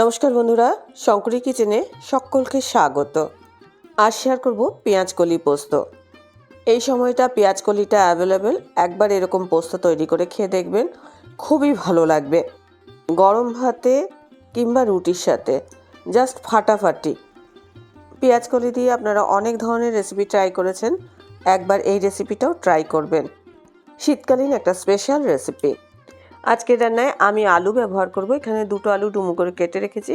নমস্কার বন্ধুরা, শঙ্করী কিচেনে সকলকে স্বাগত। আজ শেয়ার করব পেঁয়াজ কলি পোস্ত। এই সময়টা পেঁয়াজ কলিটা অ্যাভেলেবেল একবার এরকম পোস্ত তৈরি করে খেয়ে দেখবেন, খুবই ভালো লাগবে। গরম ভাতে কিংবা রুটির সাথে জাস্ট ফাটাফাটি। পেঁয়াজ কলি দিয়ে আপনারা অনেক ধরনের রেসিপি ট্রাই করেছেন, একবার এই রেসিপিটাও ট্রাই করবেন। শীতকালীন একটা স্পেশাল রেসিপি আজকের রান্নায় আমি আলু ব্যবহার করব। এখানে দুটো আলু ডুমু করে কেটে রেখেছি।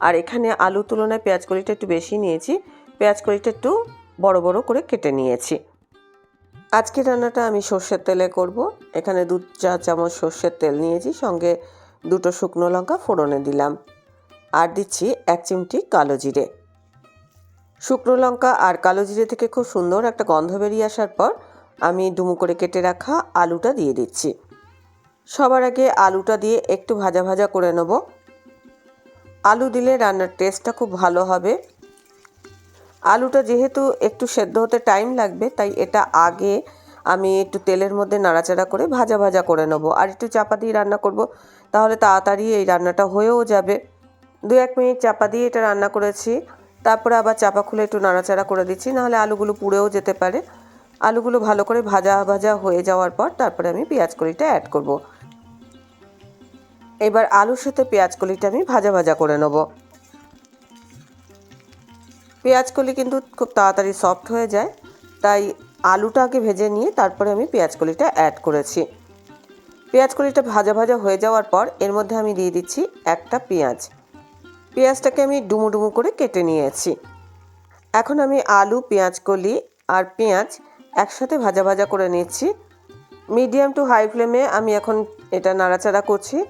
আর এখানে আলুর তুলনায় পেঁয়াজ কলিটা একটু বেশি নিয়েছি। পেঁয়াজ কলিটা একটু বড় বড় করে কেটে নিয়েছি। আজকে রান্নাটা আমি সর্ষের তেলে করব। এখানে দু চা চামচ সর্ষের তেল নিয়েছি। সঙ্গে দুটো শুকনো লঙ্কা ফোড়নে দিলাম। আর দিচ্ছি এক চিমটি কালো জিরে। শুকনো লঙ্কা আর কালো জিরে থেকে খুব সুন্দর একটা গন্ধ বেরিয়ে আসার পর আমি ডুমু করে কেটে রাখা আলুটা দিয়ে দিচ্ছি। সবার আগে আলুটা দিয়ে একটু ভাজা ভাজা করে নেব। আলু দিলে রান্নার টেস্টটা খুব ভালো হবে। আলুটা যেহেতু একটু সেদ্ধ হতে টাইম লাগবে, তাই এটা আগে আমি একটু তেলের মধ্যে নাড়াচাড়া করে ভাজা ভাজা করে নেব। আর একটু চাপা দিয়ে রান্না করব, তাহলে তাড়াতাড়ি এই রান্নাটা হয়েও যাবে। দু এক মিনিট চাপা দিয়ে এটা রান্না করেছি, তারপরে আবার চাপা খুলে একটু নাড়াচাড়া করে দিচ্ছি, নাহলে আলুগুলো পুড়েও যেতে পারে। আলুগুলো ভালো করে ভাজা ভাজা হয়ে যাওয়ার পর তারপরে আমি পেঁয়াজ কলিটা অ্যাড করব। এবার আলুর সাথে পেঁয়াজ কলিটা আমি ভাজা ভাজা করে নেব। পেঁয়াজ কলি কিন্তু খুব তাড়াতাড়ি সফট হয়ে যায়, তাই আলুটা আগে ভেজে নিয়ে তারপরে আমি পেঁয়াজ কলিটা অ্যাড করেছি। পেঁয়াজ কলিটা ভাজা ভাজা হয়ে যাওয়ার পর এর মধ্যে আমি দিয়ে দিচ্ছি একটা পেঁয়াজ। পেঁয়াজটাকে আমি ডুমু ডুমু করে কেটে নিয়েছি। এখন আমি আলু, পেঁয়াজ কলি আর পেঁয়াজ একসাথে ভাজা ভাজা করে নিচ্ছি। মিডিয়াম টু হাই ফ্লেমে আমি এখন এটা নাড়াচাড়া করছি।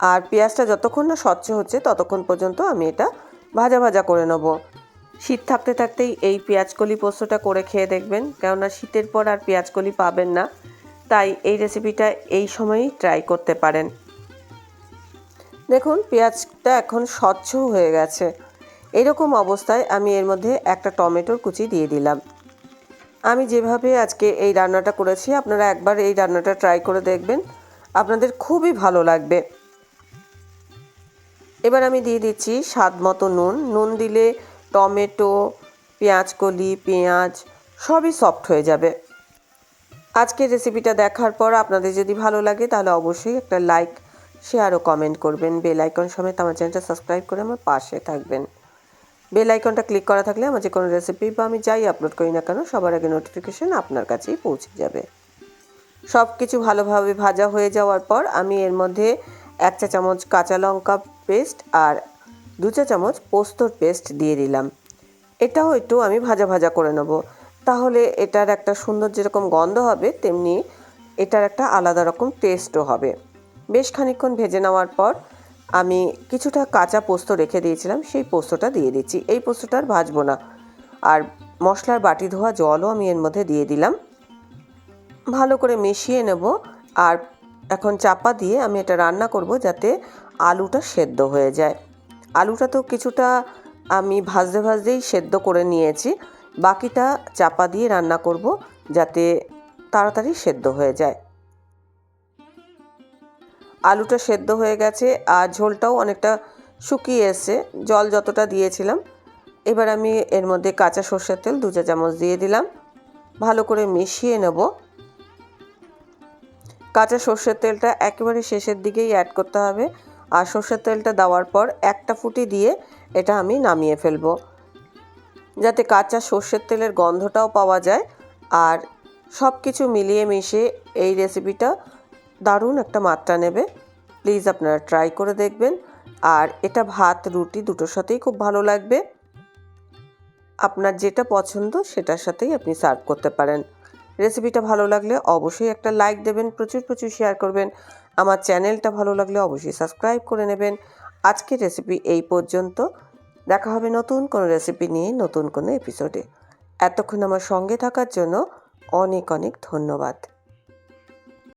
আর পেঁয়াজটা যতক্ষণ না স্বচ্ছ হচ্ছে, ততক্ষণ পর্যন্ত আমি এটা ভাজা ভাজা করে নেব। শীত থাকতে থাকতেই এই পেঁয়াজকলি পোস্তটা করে খেয়ে দেখবেন, কেননা শীতের পর আর পেঁয়াজকলি পাবেন না। তাই এই রেসিপিটা এই সময়ই ট্রাই করতে পারেন। দেখুন, পেঁয়াজটা এখন স্বচ্ছ হয়ে গেছে। এরকম অবস্থায় আমি এর মধ্যে একটা টমেটোর কুচি দিয়ে দিলাম। আমি যেভাবে আজকে এই রান্নাটা করেছি, আপনারা একবার এই রান্নাটা ট্রাই করে দেখবেন। আপনাদের খুবই ভালো লাগবে। এবার আমি দিয়ে দিচ্ছি স্বাদ মতো নুন। নুন দিলে টমেটো পেঁয়াজ কলি পেঁয়াজ সবই সফট হয়ে যাবে। আজকের রেসিপিটা দেখার পর আপনাদের যদি ভালো লাগে, তাহলে অবশ্যই একটা লাইক শেয়ার ও কমেন্ট করবেন। বেল আইকন সমেত আমার চ্যানেলটা সাবস্ক্রাইব করে আমার পাশে থাকবেন। বেল আইকনটা ক্লিক করা থাকলে আমার যে কোনো রেসিপি বা আমি যাই আপলোড করি না কেন, সবার আগে নোটিফিকেশান আপনার কাছেই পৌঁছে যাবে। সব কিছু ভালোভাবে ভাজা হয়ে যাওয়ার পর আমি এর মধ্যে এক চা চামচ কাঁচা লঙ্কা পেস্ট আর দু চা চামচ পোস্তর পেস্ট দিয়ে দিলাম। এটাও একটু আমি ভাজা ভাজা করে নেব। তাহলে এটার একটা সুন্দর যেরকম গন্ধ হবে, তেমনি এটার একটা আলাদা রকম টেস্টও হবে। বেশ খানিকক্ষণ ভেজে নেওয়ার পর আমি কিছুটা কাঁচা পোস্ত রেখে দিয়েছিলাম, সেই পোস্তটা দিয়ে দিচ্ছি। এই পোস্তটা আর ভাজবো না। আর মশলার বাটি ধোয়া জলও আমি এর মধ্যে দিয়ে দিলাম। ভালো করে মিশিয়ে নেব। আর এখন চাপা দিয়ে আমি এটা রান্না করব যাতে আলুটা সেদ্ধ হয়ে যায়। আলুটা তো কিছুটা আমি ভাজতে ভাজতেই সেদ্ধ করে নিয়েছি। বাকিটা চাপা দিয়ে রান্না করব যাতে তাড়াতাড়ি সেদ্ধ হয়ে যায়। আলুটা সেদ্ধ হয়ে গেছে আর ঝোলটাও অনেকটা শুকিয়ে এসছে। জল যতটা দিয়েছিলাম, এবার আমি এর মধ্যে কাঁচা সর্ষের তেল দু চা চামচ দিয়ে দিলাম। ভালো করে মিশিয়ে নেব। কাঁচা সর্ষের তেলটা একেবারে শেষের দিকেই অ্যাড করতে হবে। আর সর্ষের তেলটা দেওয়ার পর একটা ফুটি দিয়ে এটা আমি নামিয়ে ফেলব। যাতে কাঁচা সর্ষের তেলের গন্ধটাও পাওয়া যায়। আর সব কিছু মিলিয়ে মিশিয়ে এই রেসিপিটা দারুণ একটা মাত্রা নেবে। প্লিজ আপনারা ট্রাই করে দেখবেন। আর এটা ভাত, রুটি দুটোর সাথেই খুব ভালো লাগবে। আপনার যেটা পছন্দ সেটার সাথেই আপনি সার্ভ করতে পারেন। রেসিপিটা ভালো লাগলে অবশ্যই একটা লাইক দেবেন, প্রচুর প্রচুর শেয়ার করবেন। আমার চ্যানেলটা ভালো লাগলে অবশ্যই সাবস্ক্রাইব করে নেবেন। আজকের রেসিপি এই পর্যন্ত। দেখা হবে নতুন কোনো রেসিপি নিয়ে, নতুন কোনো এপিসোডে এতক্ষণ আমার সঙ্গে থাকার জন্য অনেক অনেক ধন্যবাদ।